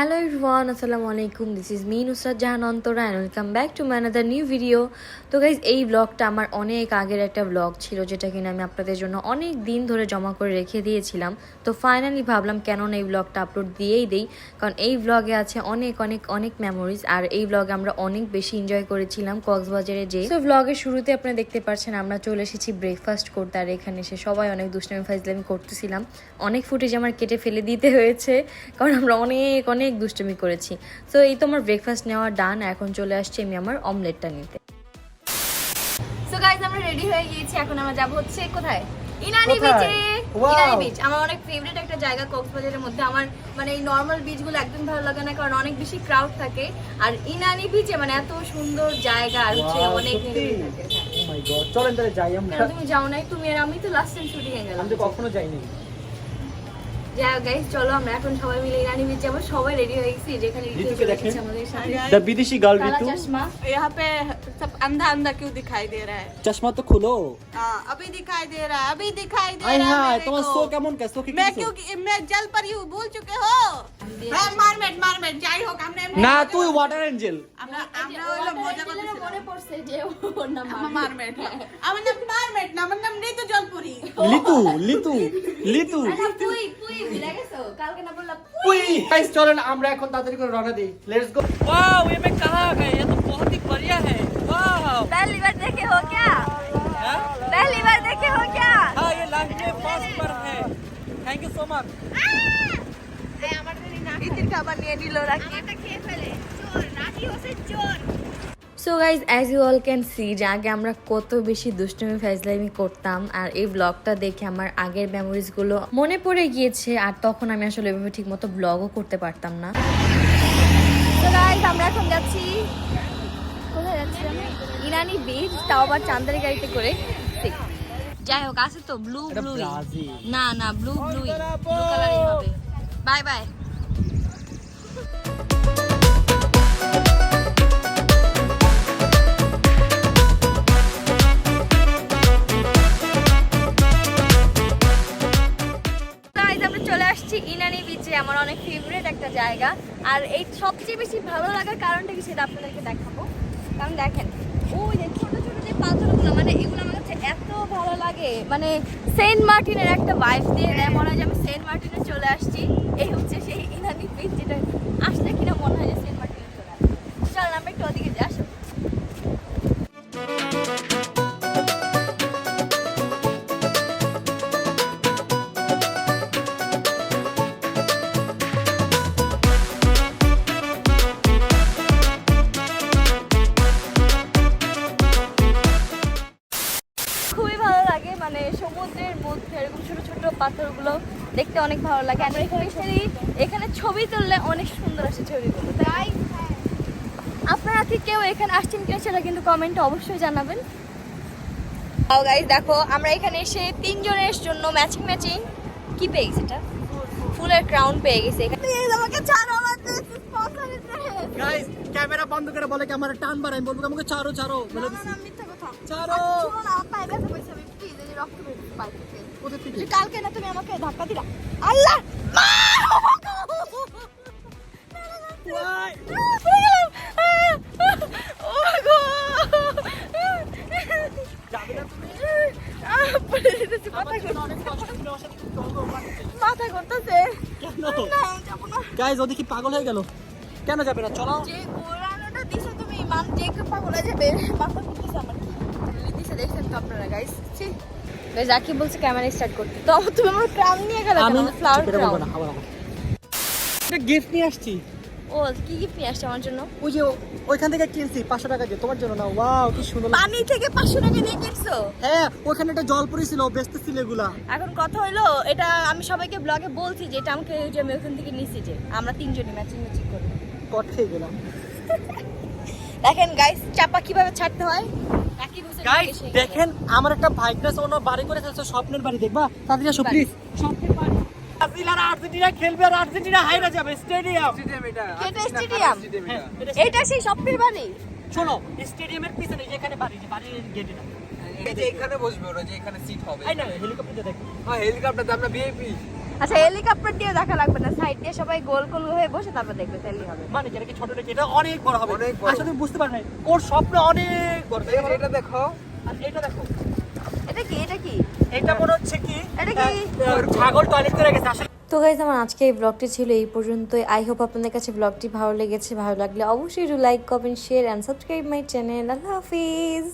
Hello everyone আসসালামু আলাইকুম this is me Nusrat Jahan Antora and welcome back to my another new video তো guys এই ব্লগটা আমার অনেক আগের একটা ব্লগ ছিল, যেটা কিনা আমি আপনাদের জন্য অনেক দিন ধরে জমা করে রেখে দিয়েছিলাম। তো ফাইনালি ভাবলাম কেন এই ব্লগটা আপলোড দিয়েই দিই, কারণ এই ব্লগে আছে অনেক অনেক অনেক মেমোরিজ আর এই ব্লগে আমরা অনেক বেশি এনজয় করেছিলাম কক্সবাজারে যে তো ব্লগের শুরুতে আপনারা দেখতে পাচ্ছেন, আমরা চলে এসেছি ব্রেকফাস্ট করতে, আর এখানে এসে সবাই অনেক দুষ্টামি ফাইজলামি করতেছিলাম। অনেক ফুটেজ আমার কেটে ফেলে দিতে হয়েছে, কারণ আমরা অনেক অনেক দুষ্টুমি করেছি। তো এই তো আমার ব্রেকফাস্ট নেওয়া ডান এখন চলে আসছি আমি আমার অমলেটটা নিতে। সো গাইজ আমরা রেডি হয়ে গিয়েছি এখন আমরা যাব হচ্ছে কোথায়? ইনানি বিচে ইনানি বিচ আমার অনেক ফেভারিট একটা জায়গা কক্সবাজারের মধ্যে। আমার মানে এই নর্মাল বিচগুলো একদম ভালো লাগে না কারণ অনেক বেশি ক্রাউড থাকে। আর ইনানি বিচে মানে এত সুন্দর জায়গা আর হচ্ছে অনেক। Oh চলেন তাহলে যাই আমরা। তুমি যাও নাই তুমি আর আমি তো লাস্ট টাইম শুটিং এ গেলাম। আমি তো কখনো যাইনি। যাই হোক গাইজ চলো আমরা এখন সবাই মিলে ইনানি বিচ যাবো সবাই রেডি হয়ে গেছি যেখানে ঋতু ঋতুকে চলে দেখেন। এসেছে আমাদের সাথে দ্য বিদেশি গার্ল কালা ঋতু চশমা यहाँ पे सब अंधा अंधा क्यों दिखाई दे रहा है চশমা তো খুলো हाँ अभी दिखाई दे रहा है अभी दिखाई दे আই रहा है হাই मेरे তোমার को। শো কেমন কে শো কি मैं কিছু? क्यों मैं जल परी हूँ भूल चुके हो मैं मारमेट मारमेट যাই হোক আমরা এমনি না মজা তুই করছি। ওয়াটার এঞ্জেল আমরা আমরা হলো মজা করতেছিলাম মনে পড়ছে যে ওর নাম আমার মারমেট আমার নাম মারমেট না আমার নাম ঋতু জলপুরি লিতু লিতু লিতু পুই পুই ভুলে গেছো কালকে না বললাম উই গাইস চলেন আমরা এখন তাড়াতাড়ি করে রওনা দেই লেটস গো वाह ये मैं कहाँ आ गए ये तो बहुत ही बढ़िया है वाह पहली बार देखे हो क्या हाँ पहली बार देखे हो क्या हाँ, ये लाइफ में फर्स्ट बार है थैंक यू सो मच ইতির খাবার নিয়ে নিল রাখি এটা খেয়ে ফেলে চোর রাখি হচ্ছে চোর so guys as you all can see যে আগে আমরা কত বেশি দুষ্টুমি ফাইজলামি করতাম আর এই ব্লগটা দেখে আমার আগের মেমোরিজগুলো মনে পড়ে গিয়েছে আর তখন আমি আসলে এভাবে ঠিক মতো ব্লগও করতে পারতাম না। আমরা এখন যাচ্ছি। কোথায় যাচ্ছি ইরানি বিচ তাও আবার চান্দারি গাড়িতে করে। যাই হোক আছে তো ব্লু ব্লু না না ব্লু ব্লু ব্লু কালারই হবে। বাই বাই ইনানি বিচে আমার অনেক ফেভারিট একটা জায়গা। আর এই সবচেয়ে বেশি ভালো লাগার কারণটা কি সেটা আপনাদেরকে দেখাবো। কারণ দেখেন, ওই যে ছোট ছোট যে পাথরগুলো মানে এগুলো আমার কাছে এত ভালো লাগে। মানে সেন্ট মার্টিনের একটা ভাইব দিয়ে দেয় মনে হয় যে আমি সেন্ট মার্টিনে চলে আসছি। এই হচ্ছে সেই ইনানি বিচ যেটা আসলে কিনা মনে হয় ছোট ছোট পাথরগুলো দেখতে অনেক ভালো লাগে। আর স্পেশালি এখানে ছবি তুললে অনেক সুন্দর আসে ছবিগুলো। তাই আপনারা কি কেউ এখানে আসছেন কিনা সেটা কিন্তু কমেন্টে অবশ্যই জানাবেন। গাইস দেখো আমরা এখানে এসে তিনজনের জন্য ম্যাচিং ম্যাচিং কি পেয়ে গেছি এটা? ফুলের ক্রাউন পেয়ে গেছি আমাকে ছাড়ো। গাইস ক্যামেরা বন্ধ করে বলে কি আমার টান বাড়াই বলব আমাকে ছাড়ো ছাড়ো। বলে দিছি। ছাড়ো। না, আমি এই রক্ত। কোথা থেকে? কালকে না তুমি আমাকে ধাক্কা দিলা। আল্লাহ! মাথা ঘুরতেছে। যাব ওদিকে পাগল হয়ে গেল। কেন যাবে না? চলো। যে দিছো তুমি, মান যে পাগলা যাবে, মাথা ঘুরতেছে আমার। দিছে, দেখছেন তো আপনারা, guys? আকি বলছে ক্যামেরা স্টার্ট করতে। তো তুমি আমার ক্রাউন নিয়ে গেলে আমি ফ্লাওয়ার এটা ক্রাউন একটা গিফট নিয়ে আসছি। ও কি গিফট নিয়ে আসছে আমার জন্য? ওই যে ওইখান থেকে কিনছি পাঁচশো টাকা দিয়ে। তোমার জন্য না ওয়াও কি সুন্দর। পানি থেকে পাঁচশো টাকা দিয়ে কিনছো? হ্যাঁ ওখানে একটা জল পড়েছিল বেচতেছিল এগুলা। এখন কথা হলো এটা আমি সবাইকে ব্লগে বলছি যে এটা আমাকে ওই যে আমি ওখান থেকে নিছি যে আমরা তিনজনই ম্যাচিং ম্যাচিং করি। কট খেয়ে গেলাম। দেখেন গাইস চাপা কীভাবে ছাড়তে হয়? গাইস দেখেন আমার একটা ভাইকনেস অন্য বাড়ি করে ফেলছে স্বপ্নের বাড়ি দেখবা? তাড়াতাড়ি আসো। প্লিজ স্বপ্নের বাড়ি। ব্রাজিল আর আর্জেন্টিনা খেলবে আর আর্জেন্টিনা হাইরা যাবে স্টেডিয়াম। এটা স্টেডিয়াম। এটা সেই স্বপ্নের বাড়ি। শোনো স্টেডিয়ামের পিছনে যেখানে বাড়ি যে বাড়ির গেটে না এই যে এখানে বসবে ওরা যে এখানে সিট হবে। এই না হেলিকপ্টার দেখো। হ্যাঁ হেলিকপ্টার আমরা ভিআইপি আচ্ছা হেলিকপ্টার দিয়ে দেখা লাগবে না সাইড দিয়ে সবাই গোল গোল হয়ে বসে তারপর দেখবে তাহলেই হবে। মানে যেটা কি ছোট নাকি এটা অনেক বড় হবে। আসলে বুঝতে পারবে ওর স্বপ্ন অনেক বড়। এটা দেখো। আর এটা দেখো। এটা কি এটা কি? এটা মনে হচ্ছে কি? এটা কি? ছাগল টয়লেট করে গেছে আসলে। তো গাইজ আমার আজকে এই ব্লগটি ছিল এই পর্যন্তই। আই হোপ আপনাদের কাছে ব্লগটি ভালো লেগেছে। ভালো লাগলে অবশ্যই like comment share and subscribe my channel Allah Hafiz!